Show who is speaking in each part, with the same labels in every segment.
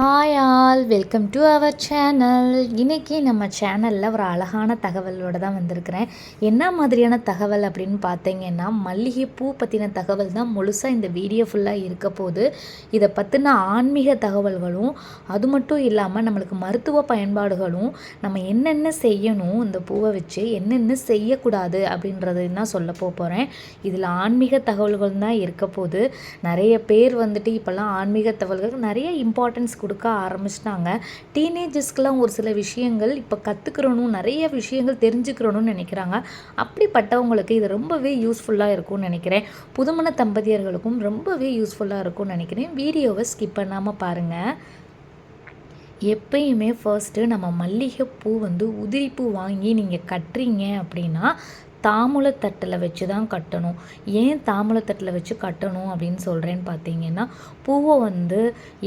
Speaker 1: Hi all welcome to our channel இன்றைக்கி நம்ம சேனலில் ஒரு அழகான தகவலோடு தான் வந்திருக்கிறேன். என்ன மாதிரியான தகவல் அப்படின்னு பார்த்தீங்கன்னா மல்லிகை பூ பற்றின தகவல் தான் முழுசாக இந்த வீடியோ ஃபுல்லாக இருக்க போது இதை பற்றின ஆன்மீக தகவல்களும் அது மட்டும் இல்லாமல் நம்மளுக்கு மருத்துவ பயன்பாடுகளும் நம்ம என்னென்ன செய்யணும் இந்த பூவை வச்சு என்னென்ன செய்யக்கூடாது அப்படின்றது தான் சொல்ல போகிறேன் இதில் ஆன்மீக தகவல்கள் தான் இருக்க போது நிறைய பேர் வந்துட்டு இப்போல்லாம் ஆன்மீக தகவல்கள் நிறைய இம்பார்ட்டன்ஸ் கொடுக்க ஆரம்பிச்சிட்டாங்க. டீனேஜர்ஸ்க்கெலாம் ஒரு சில விஷயங்கள் இப்போ கற்றுக்கிறணும் நிறைய விஷயங்கள் தெரிஞ்சுக்கிறணும்னு நினைக்கிறாங்க. அப்படிப்பட்டவங்களுக்கு இது ரொம்பவே யூஸ்ஃபுல்லாக இருக்கும்னு நினைக்கிறேன். புதுமண தம்பதியர்களுக்கும் ரொம்பவே யூஸ்ஃபுல்லாக இருக்கும்னு நினைக்கிறேன். வீடியோவை ஸ்கிப் பண்ணாமல் பாருங்கள் எப்பயுமே ஃபர்ஸ்ட்டு நம்ம மல்லிகைப்பூ வந்து உதிரிப்பூ வாங்கி நீங்கள் கட்டுறீங்க அப்படின்னா தாம்பூலத்தட்டில் வச்சு தான் கட்டணும். ஏன் தாம்பூலத்தட்டில் வச்சு கட்டணும் அப்படின்னு சொல்கிறேன்னு பார்த்தீங்கன்னா பூவை வந்து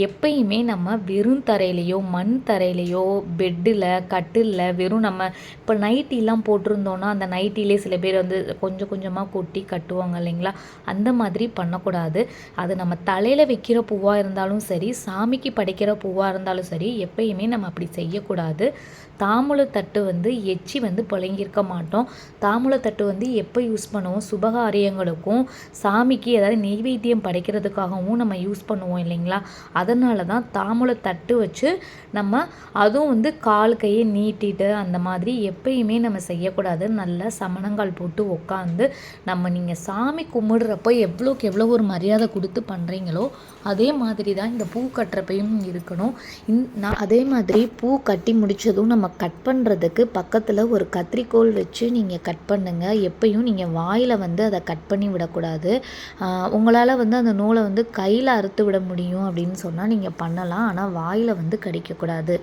Speaker 1: எப்பயுமே நம்ம வெறும் தரையிலையோ மண் தரையிலையோ பெட்டில் கட்டிலில் வெறும் நம்ம இப்போ நைட்டிலாம் போட்டிருந்தோன்னா அந்த நைட்டிலே சில பேர் வந்து கொஞ்சம் கொஞ்சமாக கொட்டி கட்டுவாங்க இல்லைங்களா? அந்த மாதிரி பண்ணக்கூடாது. அது நம்ம தலையில் வைக்கிற பூவாக இருந்தாலும் சரி சாமிக்கு படைக்கிற பூவாக இருந்தாலும் சரி எப்பயுமே நம்ம அப்படி செய்யக்கூடாது. தாம்பூலத்தட்டு வந்து எச்சி வந்து புழங்கியிருக்க மாட்டோம். தட்டு வந்து எப்போ யூஸ் பண்ணுவோம்? சுபகாரியங்களுக்கும் சாமிக்கு ஏதாவது நெய்வேத்தியம் படைக்கிறதுக்காகவும் நம்ம யூஸ் பண்ணுவோம் இல்லைங்களா? அதனால தான் தாம்பூலத்தட்டு வச்சு நம்ம அதுவும் வந்து கால் கையை நீட்டிட்டு அந்த மாதிரி எப்பயுமே நம்ம செய்யக்கூடாது. நல்லா சமணங்கால் போட்டு உட்காந்து நம்ம நீங்கள் சாமி கும்பிடுறப்போ எவ்வளோக்கு எவ்வளோ ஒரு மரியாதை கொடுத்து பண்ணுறீங்களோ அதே மாதிரி தான் இந்த பூ கட்டுறப்பையும் இருக்கணும். இந் நான் அதே மாதிரி பூ கட்டி முடித்ததும் நம்ம கட் பண்ணுறதுக்கு பக்கத்தில் ஒரு கத்திரிக்கோல் வச்சு நீங்கள் கட் பண்ணுங்கள் எப்பயும் நீங்கள் வாயில் வந்து அதை கட் பண்ணி விடக்கூடாது. உங்களால் வந்து அந்த நூலை வந்து கையில் அறுத்து விட முடியும் அப்படின்னு சொன்னால் நீங்கள் பண்ணலாம். ஆனால் வாயில் வந்து கடிக்கக்கூடாது.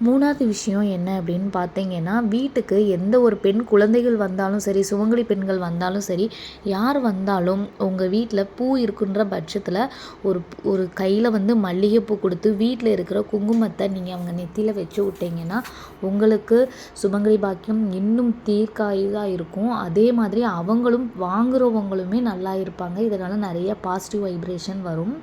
Speaker 1: மூணாவது விஷயம் என்ன அப்படின்னு பார்த்தீங்கன்னா வீட்டுக்கு எந்த ஒரு பெண் குழந்தைகள் வந்தாலும் சரி சுவங்கலி பெண்கள் வந்தாலும் சரி யார் வந்தாலும் உங்கள் வீட்டில் பூ இருக்குன்ற பட்சத்தில் ஒரு ஒரு கையில் வந்து மல்லிகைப்பூ கொடுத்து வீட்டில் இருக்கிற குங்குமத்தை நீங்கள் அவங்க நெத்தியில் வச்சு விட்டீங்கன்னா உங்களுக்கு சுமங்கலி பாக்கியம் இன்னும் தீர்க்காயுதாக இருக்கும். அதே மாதிரி அவங்களும் வாங்குறவங்களுமே நல்லா இருப்பாங்க. இதனால் நிறைய பாசிட்டிவ் வைப்ரேஷன் வரும்.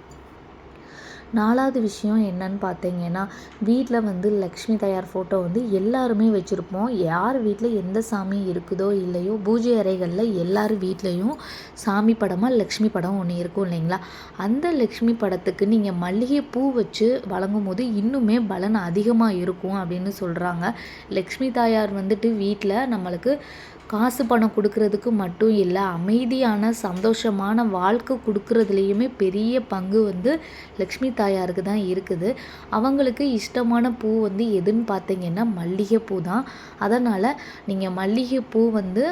Speaker 1: நாலாவது விஷயம் என்னன்னு பார்த்தீங்கன்னா வீட்டில் வந்து லக்ஷ்மி தயார் ஃபோட்டோ வந்து எல்லாருமே வச்சுருப்போம். யார் வீட்டில் எந்த சாமி இருக்குதோ இல்லையோ பூஜை அறைகளில் எல்லார் வீட்லேயும் சாமி படமாக லக்ஷ்மி படம் ஒன்று இருக்கும் இல்லைங்களா? அந்த லக்ஷ்மி படத்துக்கு நீங்கள் மல்லிகை பூ வச்சு வழங்கும் போது இன்னுமே பலன் அதிகமாக இருக்கும் அப்படின்னு சொல்கிறாங்க லக்ஷ்மி தாயார் வந்துட்டு வீட்டில் நம்மளுக்கு காசு பணம் கொடுக்கறதுக்கு மட்டும் இல்லை அமைதியான சந்தோஷமான வாழ்க்கை கொடுக்குறதுலேயுமே பெரிய பங்கு வந்து லக்ஷ்மி தாயாருக்கு தான் இருக்குது. அவங்களுக்கு இஷ்டமான பூ வந்து எதுன்னு பார்த்தீங்கன்னா மல்லிகைப்பூ தான். அதனால் நீங்கள் மல்லிகைப்பூ வந்து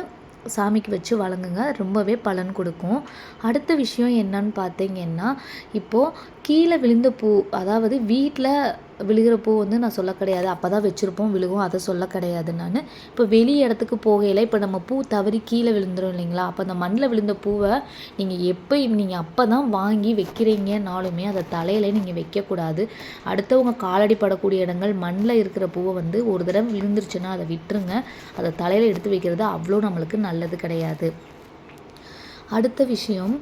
Speaker 1: சாமிக்கு வச்சு வழங்குங்க. ரொம்பவே பலன் கொடுக்கும். அடுத்த விஷயம் என்னன்னு பார்த்தீங்கன்னா இப்போது கீழே விழுந்த பூ அதாவது வீட்டில் விழுகிற பூ வந்து நான் சொல்ல கிடையாது. அப்போ தான் வச்சுருப்போம் விழுகும். அதை சொல்ல கிடையாது நான். இப்போ வெளி இடத்துக்கு போகையில் இப்போ நம்ம பூ தவறி கீழே விழுந்துடும் இல்லைங்களா? அப்போ அந்த மண்ணில் விழுந்த பூவை நீங்கள் எப்போ நீங்கள் அப்போ தான் வாங்கி வைக்கிறீங்கனாலுமே அதை தலையில் நீங்கள் வைக்கக்கூடாது. அடுத்தவங்க காலடி படக்கூடிய இடங்கள் மண்ணில் இருக்கிற பூவை வந்து ஒரு தடவை விழுந்துருச்சுன்னா அதை விட்டுருங்க. அதை தலையில் எடுத்து வைக்கிறது அவ்வளோ நம்மளுக்கு நல்லது கிடையாது. அடுத்த விஷயம்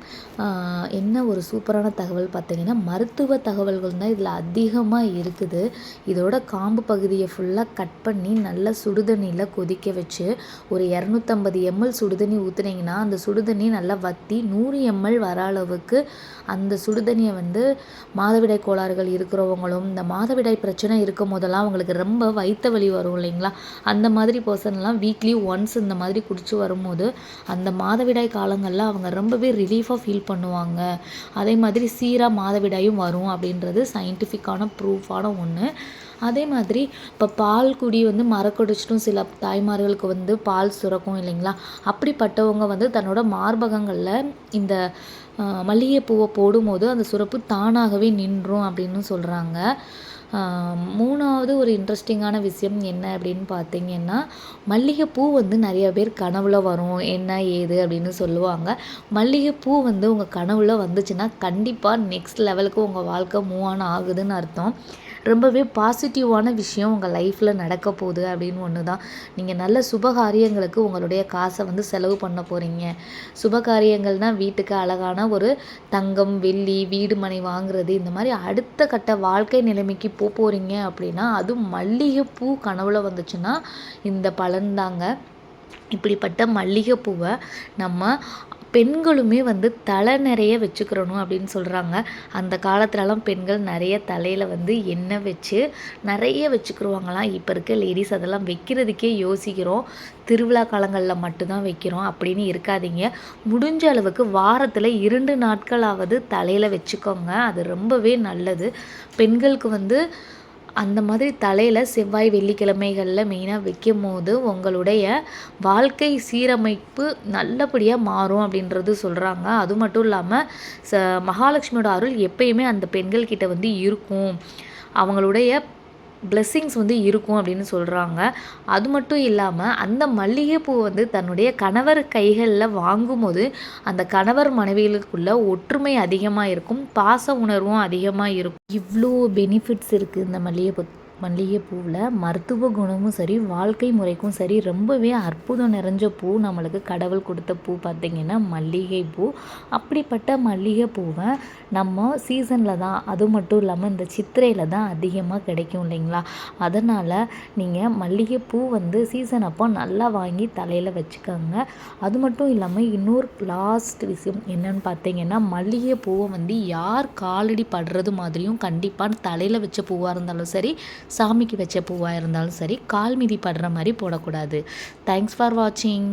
Speaker 1: என்ன ஒரு சூப்பரான தகவல் பார்த்தீங்கன்னா மருத்துவ தகவல்கள் தான் இதில் அதிகமாக இருக்குது. இதோட காம்பு பகுதியை ஃபுல்லாக கட் பண்ணி நல்லா சுடுதண்ணியில் கொதிக்க வச்சு ஒரு இரநூத்தம்பது எம்எல் சுடுதண்ணி ஊற்றுனீங்கன்னா அந்த சுடுதண்ணி நல்லா வற்றி நூறு எம்எல் வர அளவுக்கு அந்த சுடுதண்ணியை வந்து மாதவிடாய் கோளாறுகள் இருக்கிறவங்களும் இந்த மாதவிடாய் பிரச்சனை இருக்கும் போதெல்லாம் அவங்களுக்கு ரொம்ப வயிற்று வலி வரும் இல்லைங்களா? அந்த மாதிரி பர்சன்லாம் வீக்லி ஒன்ஸ் இந்த மாதிரி குடிச்சு வரும்போது அந்த மாதவிடாய் காலங்களில் அவங்க ரொம்பவே ரிலீஃபாக ஃபீல் பண்ணுவாங்க. அதே மாதிரி சீராக மாதவிடாயும் வரும் அப்படின்றது சயின்டிஃபிக்கான ப்ரூஃபான ஒன்று அதே மாதிரி இப்போ பால் குடி வந்து மறக்கடிச்சிட்டும் சில தாய்மார்களுக்கு வந்து பால் சுரக்கும் இல்லைங்களா? அப்படிப்பட்டவங்க வந்து தன்னோட மார்பகங்களில் இந்த மல்லிகைப்பூவை போடும்போது அந்த சுரப்பு தானாகவே நின்றும் அப்படின்னு சொல்கிறாங்க மூணாவது ஒரு இன்ட்ரெஸ்டிங்கான விஷயம் என்ன அப்படின்னு பார்த்தீங்கன்னா மல்லிகைப்பூ வந்து நிறைய பேர் கனவுல வரும் என்ன ஏது அப்படின்னு சொல்லுவாங்க. மல்லிகைப்பூ வந்து உங்கள் கனவுல வந்துச்சுன்னா கண்டிப்பாக நெக்ஸ்ட் லெவலுக்கு உங்கள் வாழ்க்கை மூவ் ஆன் ஆகுதுன்னு அர்த்தம். ரொம்பவே பாசிட்டிவான விஷயம் உங்கள் லைஃப்பில் நடக்க போகுது அப்படின்னு ஒன்று தான் நீங்கள் நல்ல சுபகாரியங்களுக்கு உங்களுடைய காசை வந்து செலவு பண்ண போகிறீங்க சுபகாரியங்கள்னால் வீட்டுக்கு அழகான ஒரு தங்கம் வெள்ளி வீடு மனை வாங்குறது இந்த மாதிரி அடுத்த கட்ட வாழ்க்கை நிலைமைக்கு போக போகிறீங்க அப்படின்னா அதுவும் மல்லிகைப்பூ கனவுல வந்துச்சுன்னா இந்த பலன் தாங்க. இப்படிப்பட்ட மல்லிகைப்பூவை நம்ம பெண்களுமே வந்து தலை நிறைய வச்சுக்கிறணும் அப்படின்னு சொல்கிறாங்க அந்த காலத்துலலாம் பெண்கள் நிறைய தலையில் வந்து எண்ணெய் வச்சு நிறைய வச்சுக்கிருவாங்களாம். இப்போ இருக்க லேடிஸ் அதெல்லாம் வைக்கிறதுக்கே யோசிக்கிறோம். திருவிழா காலங்களில் மட்டும்தான் வைக்கிறோம். அப்படின்னு இருக்காதீங்க. முடிஞ்ச அளவுக்கு வாரத்தில் இரண்டு நாட்களாவது தலையில் வச்சுக்கோங்க. அது ரொம்பவே நல்லது. பெண்களுக்கு வந்து அந்த மாதிரி தலையில் செவ்வாய் வெள்ளிக்கிழமைகளில் மெயினாக வைக்கும் போது உங்களுடைய வாழ்க்கை சீரமைப்பு நல்லபடியாக மாறும் அப்படின்றது சொல்கிறாங்க அது மட்டும் இல்லாமல் ச மகாலட்சுமியோட அருள் எப்பயுமே அந்த பெண்கள்கிட்ட வந்து இருக்கும். அவங்களுடைய பிளெஸ்ஸிங்ஸ் வந்து இருக்கும் அப்படின்னு சொல்கிறாங்க அது மட்டும் இல்லாமல் அந்த மல்லிகைப்பூ வந்து தன்னுடைய கணவர் கைகளில் வாங்கும்போது அந்த கணவர் மனைவிகளுக்குள்ள ஒற்றுமை அதிகமாக இருக்கும் பாச உணர்வும் அதிகமாக இருக்கும். இவ்வளோ பெனிஃபிட்ஸ் இருக்குது இந்த மல்லிகைப்பூ மல்லிகைப்பூவில். மருத்துவ குணமும் சரி வாழ்க்கை முறைக்கும் சரி ரொம்பவே அற்புதம் நிறைஞ்ச பூ நம்மளுக்கு கடவுள் கொடுத்த பூ பார்த்திங்கன்னா மல்லிகைப்பூ. அப்படிப்பட்ட மல்லிகைப்பூவை நம்ம சீசனில் தான் அது மட்டும் இல்லாமல் இந்த சித்திரையில் தான் அதிகமாக கிடைக்கும் இல்லைங்களா? அதனால் நீங்கள் மல்லிகைப்பூ வந்து சீசன் அப்போ நல்லா வாங்கி தலையில் வச்சுக்கோங்க. அது மட்டும் இல்லாமல் இன்னொரு லாஸ்ட் விஷயம் என்னன்னு பார்த்தீங்கன்னா மல்லிகைப்பூவை வந்து யார் காலடி படுறது மாதிரியும் கண்டிப்பாக தலையில் வச்ச பூவாக இருந்தாலும் சரி சாமிக்கு வச்ச பூவாக இருந்தாலும் சரி கால் மிதி படுற மாதிரி போடக்கூடாது. தேங்க்ஸ் ஃபார் வாட்சிங்